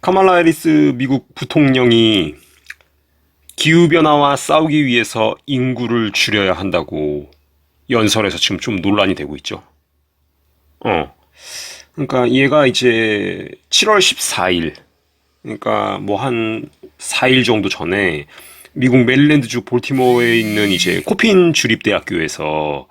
카말라 해리스 미국 부통령이 기후변화와 싸우기 위해서 인구를 줄여야 한다고 연설에서 지금 좀 논란이 되고 있죠. 어. 그러니까 얘가 이제 7월 14일, 그러니까 뭐 한 4일 정도 전에 미국 메릴랜드주 볼티모어에 있는 이제 코핀 주립대학교에서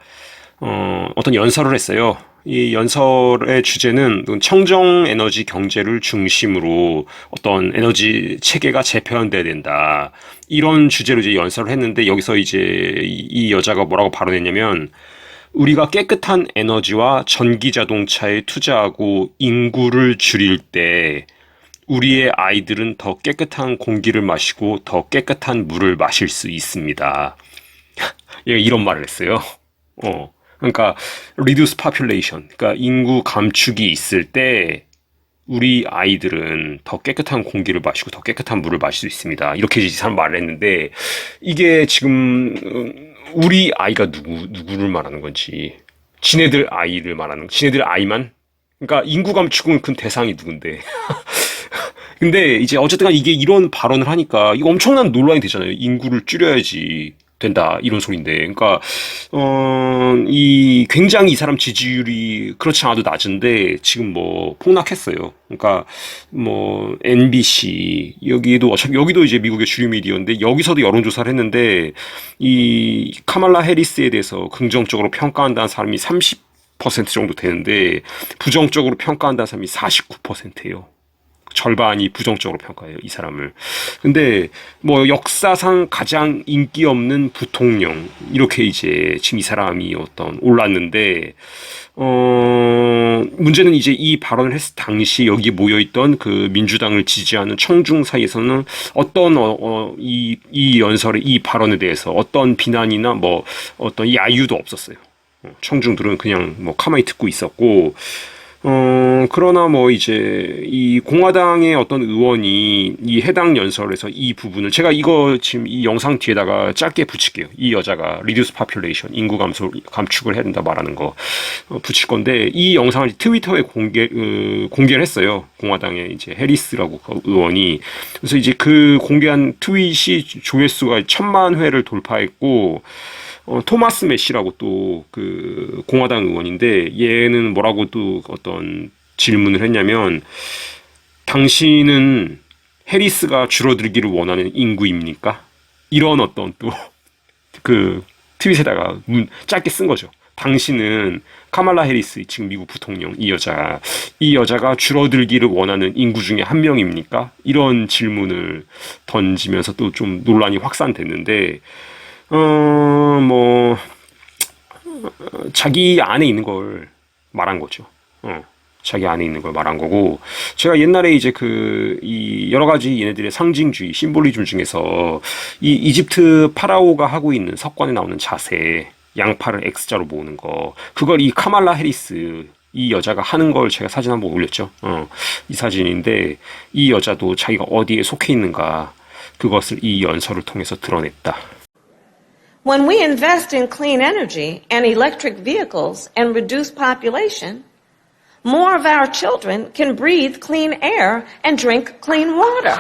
어, 어떤 연설을 했어요. 이 연설의 주제는 청정 에너지 경제를 중심으로 어떤 에너지 체계가 재편돼야 된다. 이런 주제로 이제 연설을 했는데 여기서 이제 이, 이 여자가 뭐라고 발언했냐면 우리가 깨끗한 에너지와 전기 자동차에 투자하고 인구를 줄일 때 우리의 아이들은 더 깨끗한 공기를 마시고 더 깨끗한 물을 마실 수 있습니다. 이런 말을 했어요. 어. 그러니까 reduce population. 그러니까 인구 감축이 있을 때 우리 아이들은 더 깨끗한 공기를 마시고 더 깨끗한 물을 마실 수 있습니다. 이렇게 이 사람 말을 했는데 이게 지금 음, 우리 아이가 누구 누구를 말하는 건지 지네들 아이를 말하는 지네들 아이만 그러니까 인구 감축은 그 대상이 누군데 근데 이제 어쨌든 간 이게 이런 발언을 하니까 이거 엄청난 논란이 되잖아요. 인구를 줄여야지 된다 이런 소리인데 그러니까 어 이 굉장히 이 사람 지지율이 그렇지 않아도 낮은데 지금 뭐 폭락했어요. 그러니까 뭐 NBC 여기도 어차피 여기도 이제 미국의 주류 미디어인데 여기서도 여론 조사를 했는데 이 카말라 해리스에 대해서 긍정적으로 평가한다는 사람이 30% 정도 되는데 부정적으로 평가한다는 사람이 49%예요. 절반이 부정적으로 평가해요, 이 사람을. 근데 뭐 역사상 가장 인기 없는 부통령 이렇게 이제 지금 이 사람이 어떤 올랐는데 어 문제는 이제 이 발언을 했을 당시 여기 모여 있던 그 민주당을 지지하는 청중 사이에서는 어떤 어, 어, 이, 이 연설의 이 발언에 대해서 어떤 비난이나 뭐 어떤 야유도 없었어요. 어, 청중들은 그냥 뭐 가만히 듣고 있었고 어, 그러나 뭐 이제 이 공화당의 어떤 의원이 이 해당 연설에서 이 부분을 제가 이거 지금 이 영상 뒤에다가 짧게 붙일게요. 이 여자가 reduce population 인구 감소 감축을 해야 된다 말하는 거 어, 붙일 건데 이 영상을 트위터에 공개 어, 공개를 했어요. 공화당의 이제 해리스라고 그 의원이 그래서 이제 그 공개한 트윗이 조회수가 천만 회를 돌파했고 어, 토마스 메시라고 또 그 공화당 의원인데 얘는 뭐라고 또 어떤 질문을 했냐면 당신은 해리스가 줄어들기를 원하는 인구입니까? 이런 어떤 또 그 트윗에다가 문 짧게 쓴 거죠. 당신은 카말라 해리스 지금 미국 부통령 이 여자 이 여자가 줄어들기를 원하는 인구 중에 한 명입니까? 이런 질문을 던지면서 또 좀 논란이 확산됐는데 어, 뭐, 자기 안에 있는 걸 말한 거죠. 어, 자기 안에 있는 걸 말한 거고, 제가 옛날에 이제 그, 이, 여러 가지 얘네들의 상징주의, 심볼리즘 중에서, 이 이집트 파라오가 하고 있는 석관에 나오는 자세, 양팔을 X자로 모으는 거, 그걸 이 카말라 해리스, 이 여자가 하는 걸 제가 사진 한 번 올렸죠. 어, 이 사진인데, 이 여자도 자기가 어디에 속해 있는가, 그것을 이 연설을 통해서 드러냈다. When we invest in clean energy and electric vehicles and reduce population, more of our children can breathe clean air and drink clean water.